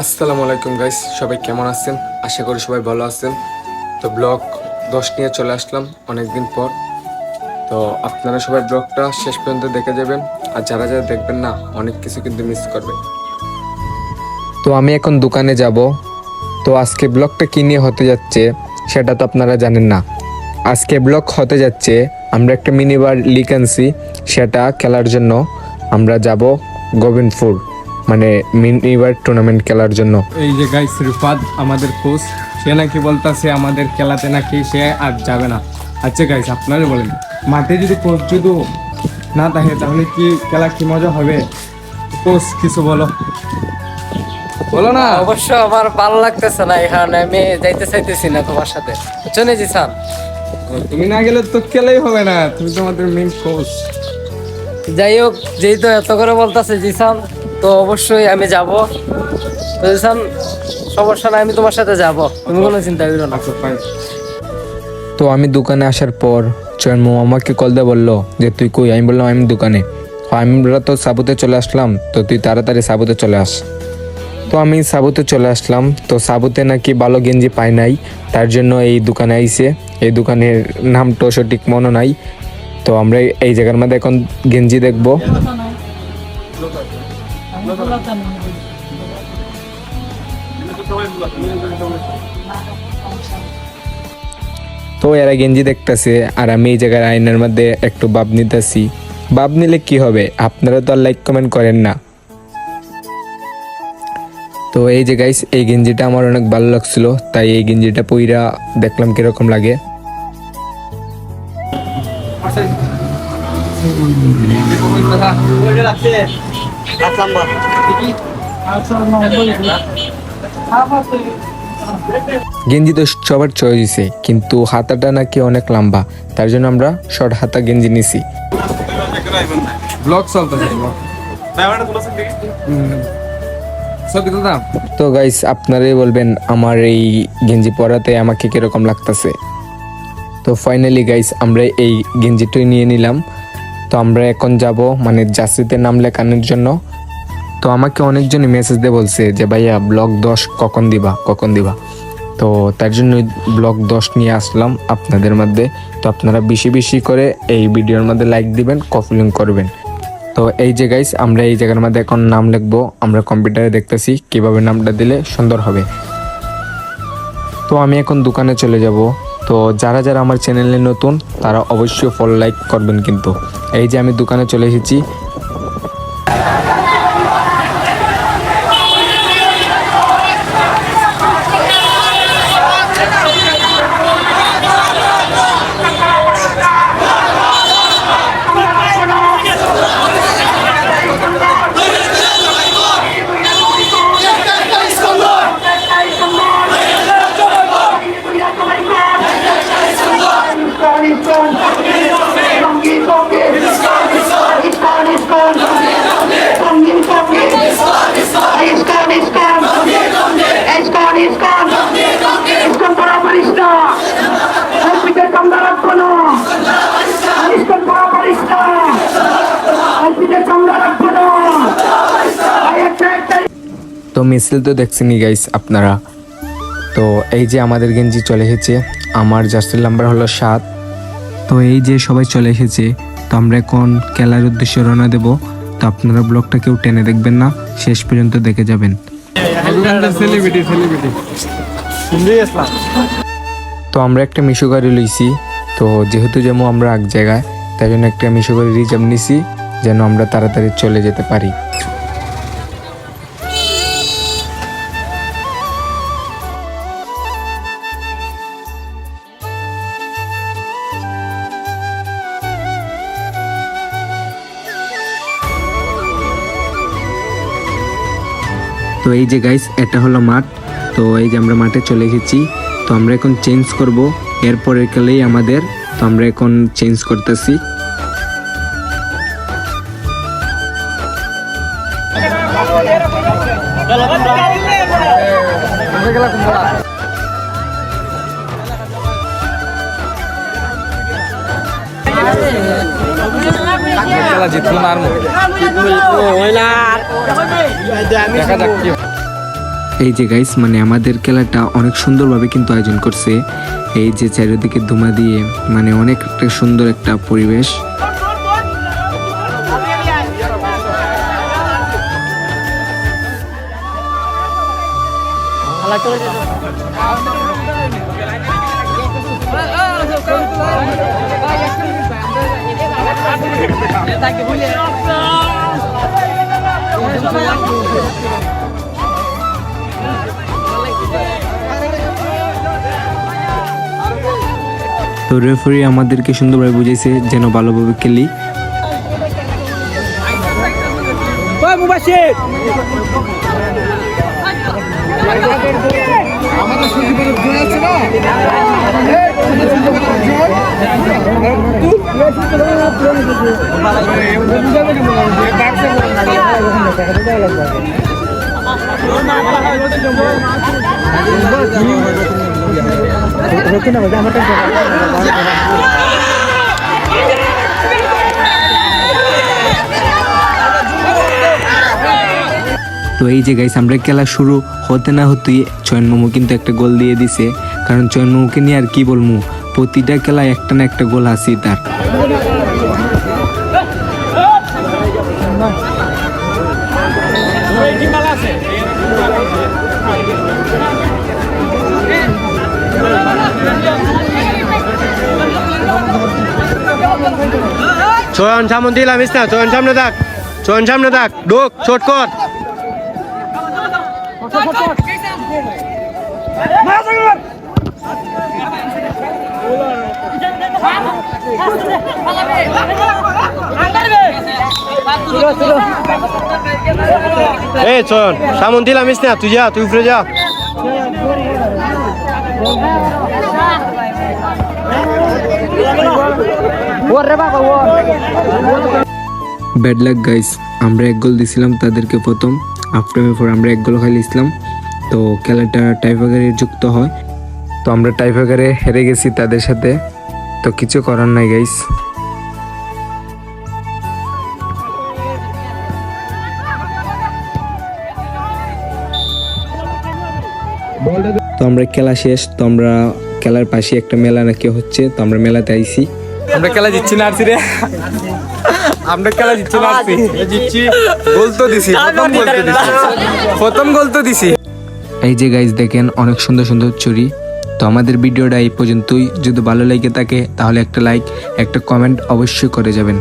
আসসালামু আলাইকুম গাইস সবাই কেমন আছেন? আশা করি সবাই ভালো আছেন। তো ব্লগ দশ নিয়ে চলে আসলাম অনেকদিন পর। তো আপনারা সবাই ব্লগটা শেষ পর্যন্ত দেখে যাবেন। আর যারা যারা দেখবেন না, অনেক কিছু কিন্তু মিস করবেন। তো আমি এখন দোকানে যাব। তো আজকে ব্লগটা কি নিয়ে হতে যাচ্ছে, সেটা তো আপনারা জানেন না। আজকে ব্লগ হতে যাচ্ছে, আমরা একটা মিনি বার লিক আনছি, সেটা খেলার জন্য। আমরা যাব গোবিন্দপুর মানে মিনি বার টুর্নামেন্ট খেলার জন্য। এই যে গাইস রিফাত, আমাদের কোচ সে নাকি বলতাছে আমাদের খেলাতে নাকি সে আর যাবে না। আচ্ছা গাইস আপনারা বলেন মাঠে যদি কোচ যদি না থাকে তাহলে কি খেলা কি মজা হবে? কোচ কিছু বলো। বলো না। অবশ্য আমার ভালো লাগতেছে না এখানে আমি যাইতে চাইতেছি না তোমার সাথে। চলে জি স্যার? তুমি না গেলে তো খেলাই হবে না তুমি তো আমাদের মেন কোচ যাই হোক যেহেতু এত করে বলতেছে জিসান তো অবশ্যই আমি যাব। তো জিসান সমস্যা নাই আমি তোমার সাথে যাব। তুমি কোনো চিন্তা করো না। তো আমি দোকানে আসার পর চয়ন আমাকে কল দিয়ে বলল যে তুই কই? আমি বললাম আমি দোকানে। তো আমরা তো সাবুতে চলে আসলাম তো তুই তাড়াতাড়ি সাবুতে চলে আস। তো আমি সাবুতে চলে আসলাম তো সাবুতে নাকি ভালো গেঞ্জি পাই নাই তার জন্য এই দোকানে আইছে। এই দোকানের নামটা সঠিক মনে নাই। তো আমরা এই জায়গার মধ্যে এখন গেঞ্জি দেখব। তো এরা গেঞ্জি দেখতেছে, আর আমি এই জায়গার আয়নার মধ্যে একটু বাপ নিতেছি। বাপ নিলে কি হবে? আপনারা তো আর লাইক কমেন্ট করেন না। তো এই যে গাইস এই গেঞ্জিটা আমার অনেক ভালো লাগছিল, তাই এই গেঞ্জিটা পইরা দেখলাম কীরকম লাগে। গেঞ্জি তো সবার চয়েস দিছে কিন্তু হাতাটা নাকি অনেক লম্বা তার জন্য আমরা শর্ট হাতা গেঞ্জি নিছি। ব্লগ চলতেছে তো গাইস আপনারাই বলবেন আমার এই গেঞ্জি পরাতে আমাকে কীরকম লাগতেছে? তো ফাইনালি গাইস আমরা এই গেঞ্জিটাই নিয়ে নিলাম। তো আমরা এখন যাব মানে জার্সিতে নাম লেখানোর জন্য। তো আমাকে অনেকজনই মেসেজ দিয়ে বলছে যে, ভাইয়া ব্লগ দশ কখন দিবা? কখন দিবা? তো তার জন্য ব্লগ দশ নিয়ে আসলাম আপনাদের মধ্যে। তো আপনারা বেশি বেশি করে এই ভিডিওর মধ্যে লাইক দিবেন, কফলিং করবেন। তো এই যে গাইস আমরা এই জায়গার মধ্যে এখন নাম লিখব। আমরা কম্পিউটারে দেখতেছি কীভাবে নামটা দিলে সুন্দর হবে। তো আমি এখন দোকানে চলে যাব। তো যারা যারা আমার চ্যানেলে নতুন, তারা অবশ্যই ফলো লাইক করবেন কিন্তু। এই যে আমি দোকানে চলে এসেছি মিছিল তো দেখছেনই গাইস আপনারা। তো এই যে আমাদের গেঞ্জি চলে এসেছে, আমার জার্সির নাম্বার হলো সাত। তো এই যে সবাই চলে এসেছে, তো আমরা এখন খেলার উদ্দেশ্যে রওনা দেব। তো আপনারা ব্লগটা কেউ টেনে দেখবেন না, শেষ পর্যন্ত দেখে যাবেন। তো আমরা একটা মিশো গাড়ি লইছি, তো যেহেতু যেমন আমরা এক জায়গায়, তাই জন্য একটা মিশো গাড়ি রিজার্ভ নিছি, যেন আমরা তাড়াতাড়ি চলে যেতে পারি। তো এই যে গাইস এটা হলো মাঠ। তো এই যে আমরা মাঠে চলে এসেছি। তো আমরা এখন চেঞ্জ করব। এরপরের খেলেই আমাদের। তো আমরা এখন চেঞ্জ করতেছি। এই যে গাইস মানে আমাদের খেলাটা অনেক সুন্দরভাবে কিন্তু আয়োজন করছে। এই যে চারিদিকে ধুমা দিয়ে মানে অনেক সুন্দর একটা পরিবেশ। তো রেফারি আমাদেরকে সুন্দরভাবে বুঝেছে যেন ভালোভাবে খেলি। তো এই যে গাইস আমরা খেলা শুরু, হতে না হতেই চয়ন মামু কিন্তু একটা গোল দিয়ে দিছে। কারণ চয়ন মামুকে নিয়ে আর কি বলব, প্রতিটা খেলায় একটা না একটা গোল আসি তার। চয়ন সামনে দিলাম না চয়ন সামনে থাক চয়ন সামনে থাক ঢোক ছোট কর। এ চয়ন সামন দিলাম না। তুই যা তুই উপরে যা। ব্যাড লাক গাইস আমরা এক গোল দিছিলাম তাদেরকে প্রথম। আফটার পর আমরা এক গোল খাইছিলাম তো খেলাটা টাইফাগারে যুক্ত হয়। তো আমরা টাইফাগারে হেরে গেছি তাদের সাথে। তো কিছু করার নাই গাইস তো আমরা খেলা শেষ তো আমরা খেলার পাশে একটা মেলা নাকি হচ্ছে তো আমরা মেলাতে আইছি। আমরা খেলা জিতছি না আরছি রে। আমরা খেলা জিতছি না আরছি জিতছি গোল তো দিছি প্রথম গোল তো দিছি। প্রথম গোল তো দিছি। এই যে গাইজ দেখেন অনেক সুন্দর সুন্দর চুরি তো আমাদের ভিডিওটা এই পর্যন্তই। যদি ভালো লেগে থাকে তাহলে একটা লাইক একটা কমেন্ট অবশ্যই করে যাবেন।